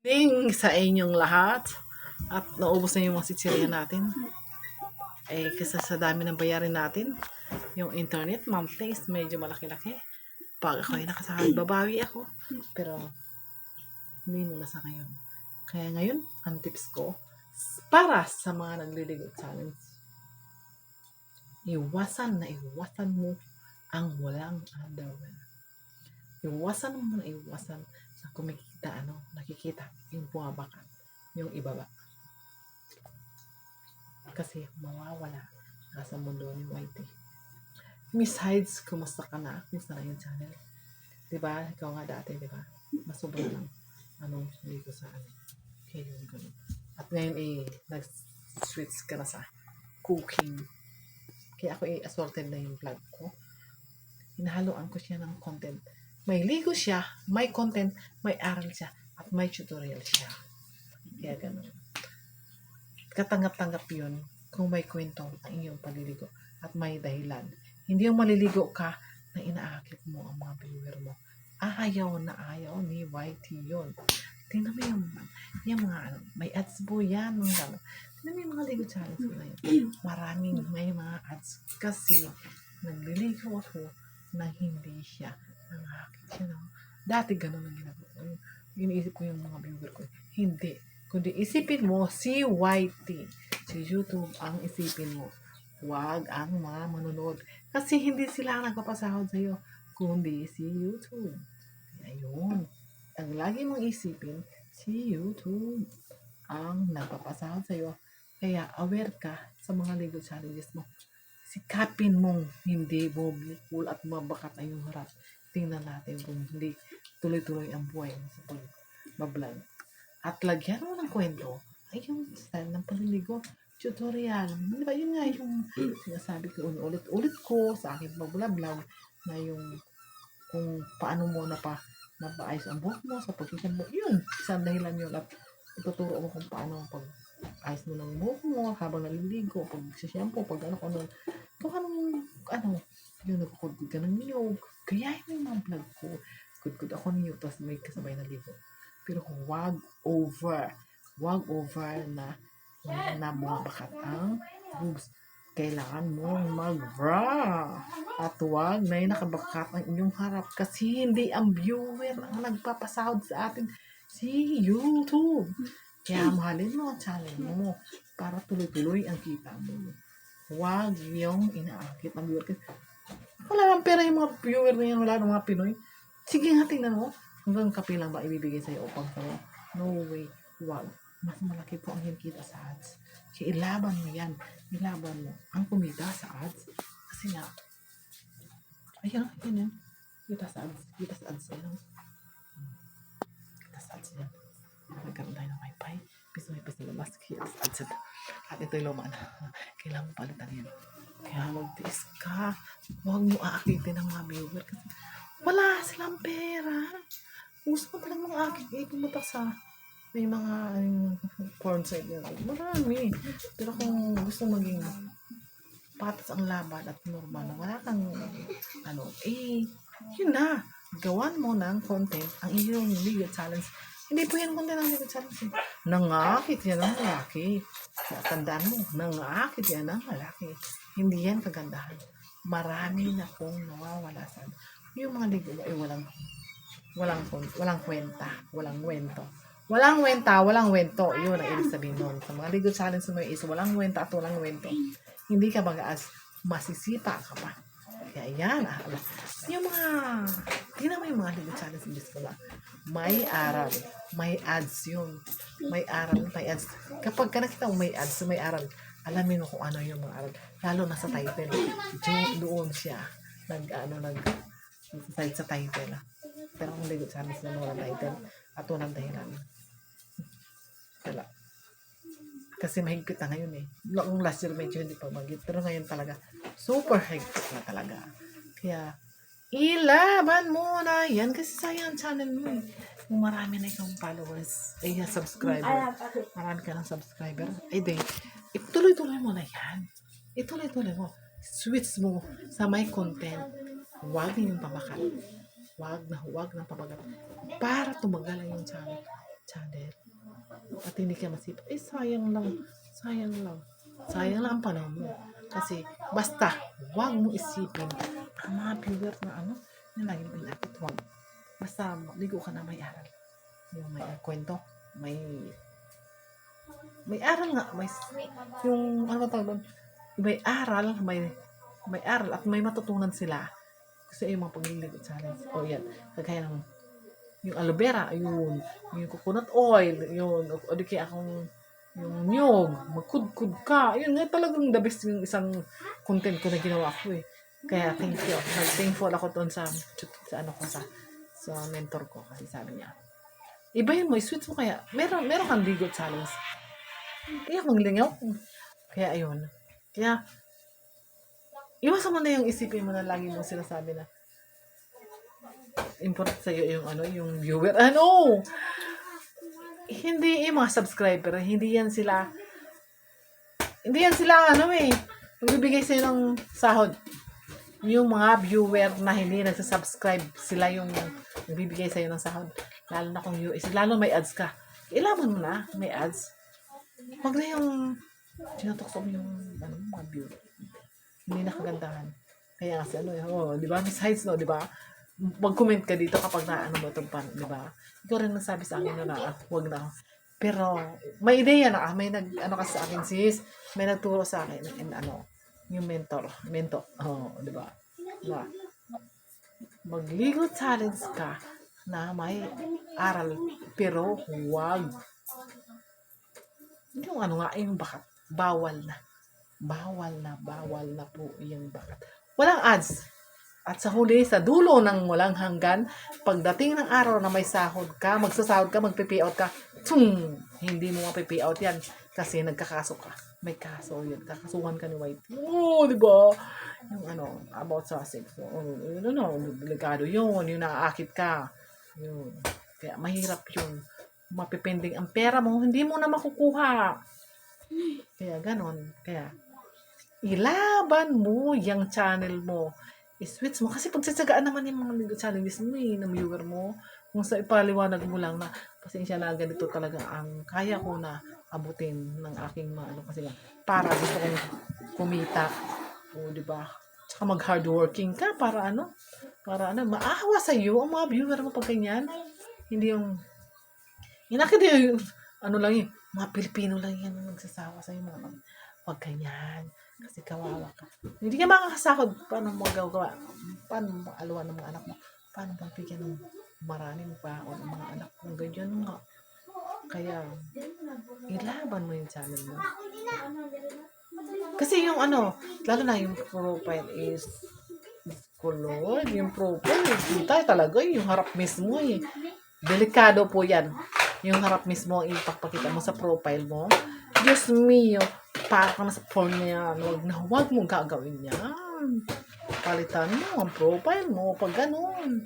Ding sa inyong lahat. At naubos na yung mga sitsiriya natin. Eh, kasi sa dami ng bayarin natin, yung internet, monthly is medyo malaki-laki. Pag ako ay nakasahod, babawi ako. Pero, hindi muna sa ngayon. Kaya ngayon, ang tips ko, para sa mga nagliligo challenge, iwasan na iwasan mo ang walang underwear. Iwasan mo na iwasan na kumikita, ano, nakikita, yung bumabakat, yung ibaba. Kasi mawawala ka sa mundo ni Whitey. Miss Hides, kumusta ka na? Kumusta na yung channel? Diba? Ikaw nga dati, diba? Masobra lang. Anong hindi ko sa ano. Kaya yun ganun. At ngayon eh, nag-switch ka na sa cooking. Kaya ako eh, assorted na yung vlog ko. Hinahaluan ko siya ng content. May ligo siya, may content, may aral siya, at may tutorial siya. Kaya ganun. Katanggap-tanggap yun kung may kwento ang iyong paliligo at may dahilan. Hindi yung maliligo ka na inaakit mo ang mga viewer mo. Ayaw na ayaw ni YT yun. Tingnan mo yung, yung mga ano, may ads po yan. Mga gano'n. Tingnan mo yung mga ligo challenge ko na yun. Maraming may mga ads kasi nagliligo ako na hindi siya nangakit siya. No? Dati gano'n ang ginagawa ko. Iniisip ko yung mga viewer ko. Hindi. Kundi isipin mo si YT. Si YouTube ang isipin mo. Huwag ang mga manonood. Kasi hindi sila ang nagpapasahod sa'yo. Kundi si YouTube. Ayun. Ang lagi mong isipin, si YouTube ang nagpapasahod sa'yo. Kaya aware ka sa mga legal challenges mo. Sikapin mong hindi bumukul at mabakat ang iyong harap. Tingnan natin kung hindi tuloy-tuloy ang buhay mo sa pag-vlog. At lagyan mo ng kwento ay yung style ng paliligo. Tutorial. Di ba yun nga yung sinasabi ko ulit-ulit ko sa aking pag-vlog na yung kung paano mo na pa napaayos ang buhok mo sa pagkikan mo. Yun, isang dahilan yun at ituturo mo kung paano pag ayos mo ng buhok mo habang naliligo, pag shampoo, pag ano, ano, kung anong, ano, yun, nagkukudkod ka ng niyog. Kaya yung mga vlog ko, kudkod ako niyog, tapos may kasabay na ligo. Pero wag over, wag over na na bumabakat ang boobs. Kailangan mong mag-bra. At wag na yung nakabakat ang inyong harap kasi hindi ang viewer ang nagpapasahod sa atin si YouTube. Kaya mahalin mo ang channel mo para tuloy-tuloy ang kita mo. Huwag yung inaakit ng viewer. Wala lang pera yung mga viewer na yan, wala ng mga Pinoy. Sige nga, tingnan mo. Hanggang kape ba ibibigay sa'yo upang sa'yo? No way. Huwag. Mas malaki po ang kinikita sa ads. Kaya ilaban mo yan. Ilaban mo ang kumita sa ads. Kasi nga, ayun, ayun yan. Kita sa ads. Kita sa ads. Ayun. Kita sa ads yan. Nagkaroon tayo ng wifi. Piso may piso labas. Kita sa ads. At ito yung luma na. Kailangan mo palitan yan. Kaya magtiis ka. Huwag mo aakitin ang mga viewer. Wala silang pera. Gusto mo talagang mga akit, eh, sa may mga um, porn site yun. Marami. Pero kung gusto maging patas ang laban at normal na wala kang ano, eh, yun na. Gawan mo ng content ang iyong legal challenge. Hindi po yan content ng legal challenge. eh. Nangakit yan ang lalaki. Kaya tandaan mo, nangakit yan ang lalaki. Hindi yan kagandahan. Marami na kong nawawala sa yung mga legal ay walang walang kon- walang kwenta, walang wento. Walang wenta, walang wento. Yun ang ibig sabihin nun. Sa mga legal challenge mo is walang wenta at walang wento. Hindi ka magaas, masisipa ka pa. Kaya yan, ah, ala. yung mga, tingnan mo yung mga legal challenge in this pala. May aral, may ads yun. May aral, may ads. Kapag ka nakita mo may ads, may aral, alamin mo kung ano yung mga aral. Lalo na sa title. Do- doon siya. Nag, ano, nag, site sa title. Pero kung legal challenge na walang title at walang dahilan. Wala. Kasi mahigpit na ngayon eh. Noong last year medyo hindi pa magit. Pero ngayon talaga, super higpit na talaga. Kaya, ilaban mo na yan. Kasi sayang ang channel mo eh. Kung marami na ikaw followers, ay subscriber. Marami ka ng subscriber. Ay di, ituloy-tuloy mo na yan. Ituloy-tuloy mo. Switch mo sa may content. Huwag yung pabakat. Huwag na huwag na pabagat. Para tumagal ang yung channel. channel. at hindi ka masipag, eh sayang lang, sayang lang. Sayang lang ang panahon mo. Kasi basta, huwag mo isipin ang mga viewer na ano, na lagi mo inakit, huwag. Basta ligo ka na may aral. Yung may kwento, may may aral nga, may yung ano ba tawag doon? May aral, may may aral at may matutunan sila. Kasi yung mga pagliligo challenge. O yan, kagaya ng yung aloe vera, yun, yung coconut oil, yun, o, o di kaya akong yung nyog, magkudkud ka. Yun nga talagang the best yung isang content ko na ginawa ko eh. Kaya thank you. Thankful ako doon sa, sa ano ko sa sa mentor ko kasi sabi niya, ibahin mo, switch mo kaya. Meron, meron kang ligo challenge. Kaya maglingaw. Kaya ayun. Kaya, iwasan mo na yung isipin mo na lagi mo sinasabi na important sa iyo yung ano, yung viewer. Ano? Hindi yung mga subscriber, hindi yan sila hindi yan sila ano eh, magbibigay sa'yo ng sahod. Yung mga viewer na hindi nagsasubscribe, sila yung nagbibigay sa'yo ng sahod. Lalo na kung US, lalo may ads ka. Ilaman mo na, may ads. Huwag na yung tinutokso mo yung ano, mga viewer. Hindi nakagandahan. Kaya kasi ano, oh, di ba? Besides, no, di ba? Mag-comment ka dito kapag na ano mo itong pan, di ba? Ikaw rin nagsabi sa akin na, ah, huwag na. Pero, may ideya na, ah, may nag, ano kasi sa akin, sis, may nagturo sa akin, and ano, yung mentor, mentor, oh, di ba? Na, magligo challenge ka na may aral, pero huwag. Yung ano nga, yung bakat, bawal na. Bawal na, bawal na po yung bakat. Walang ads. At sa huli, sa dulo ng walang hanggan, pagdating ng araw na may sahod ka, magsasahod ka, magpipi-out ka, tsung, hindi mo mapipi-out yan kasi nagkakaso ka. May kaso yun. Kakasuhan ka ni White. Oo, di ba? Yung ano, about sa sex. Oh, yun ano, delikado yun. Yung naaakit ka. Yun. Kaya mahirap yun. Mapipending ang pera mo, hindi mo na makukuha. Kaya ganon. Kaya, ilaban mo yung channel mo. I-switch mo. Kasi pagsasagaan naman yung mga challenges mo eh, ng viewer mo. Kung sa ipaliwanag mo lang na, pasensya na, ganito talaga ang kaya ko na abutin ng aking mga ano kasi nga, para gusto kong kumita. O, di ba? Tsaka mag hardworking ka para ano? Para ano, maawa sa iyo ang mga viewer mo pag ganyan. Hindi yung, inakit yung, ano lang yun, mga Pilipino lang yan ang nagsasawa sa iyo mga pag ganyan. Kasi kawawa ka. Hindi ka makakasahod. Paano mo gagawa? Paano mo aluan ng mga anak mo? Paano mo bigyan ng maraming baon ng mga anak mo? Ganyan nga. Kaya, ilaban mo yung channel mo. Kasi yung ano, lalo na yung profile is color, yung profile, kita talaga yung harap mismo eh. Delikado po yan. Yung harap mismo ang ipapakita mo sa profile mo. Diyos mio, para ka na sa porn na yan. Huwag na huwag mong gagawin yan. Palitan mo ang profile mo pag ganun.